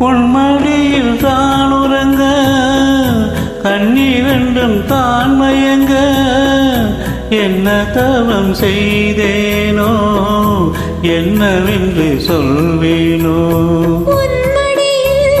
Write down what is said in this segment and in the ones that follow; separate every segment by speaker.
Speaker 1: உன்மடியில் தான் உறங்க கண்ணீரெண்டும் தான் மயங்க என்ன தவம் செய்தேனோ என்னவென்று சொல்வேனோ?
Speaker 2: உன்மடியில்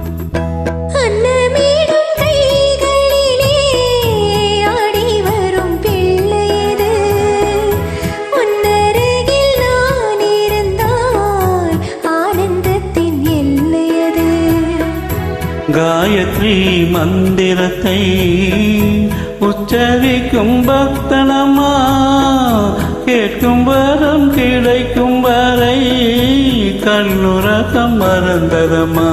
Speaker 1: காயத்ரி மந்திரத்தை உச்சரிக்கும் பக்தனமா கேட்கும் வரம் கிடைக்கும் வரை கண்ணுறக்கம்
Speaker 2: மறந்ததமா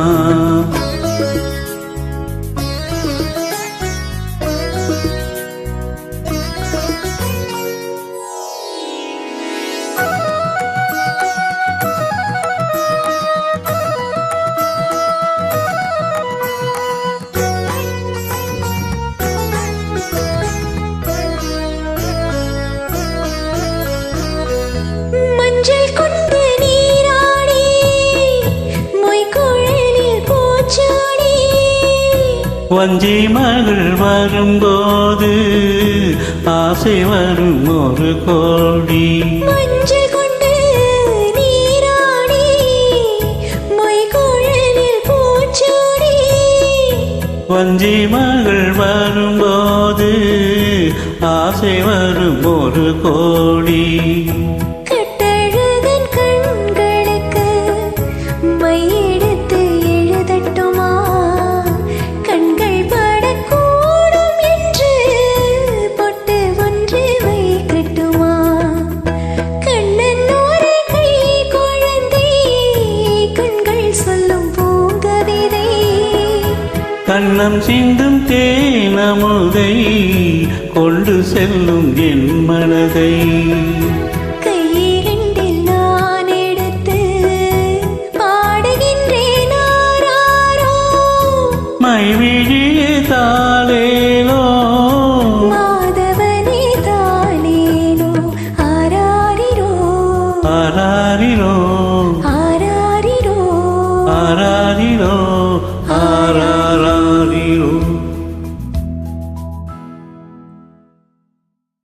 Speaker 1: வஞ்சி மகள் வரும்போது ஆசை வரும் ஒரு கோடி. வஞ்சி மகள் வரும்போது ஆசை வரும் ஒரு கோடி. கண்ணம் சிந்தும் தேனமுதை கொண்டு செல்லும் என் மனதை.
Speaker 2: கையிரண்டில் நான் எடுத்து பாடுகின்றேன் ஆராரோ?
Speaker 1: மைவிழியே தாளேலோ
Speaker 2: மாதவனே தானேனோ? ஆராரிரோ?
Speaker 1: ஆராரிரோ?
Speaker 2: ஆராரிரோ?
Speaker 1: ஆராரிரோ? ஆரா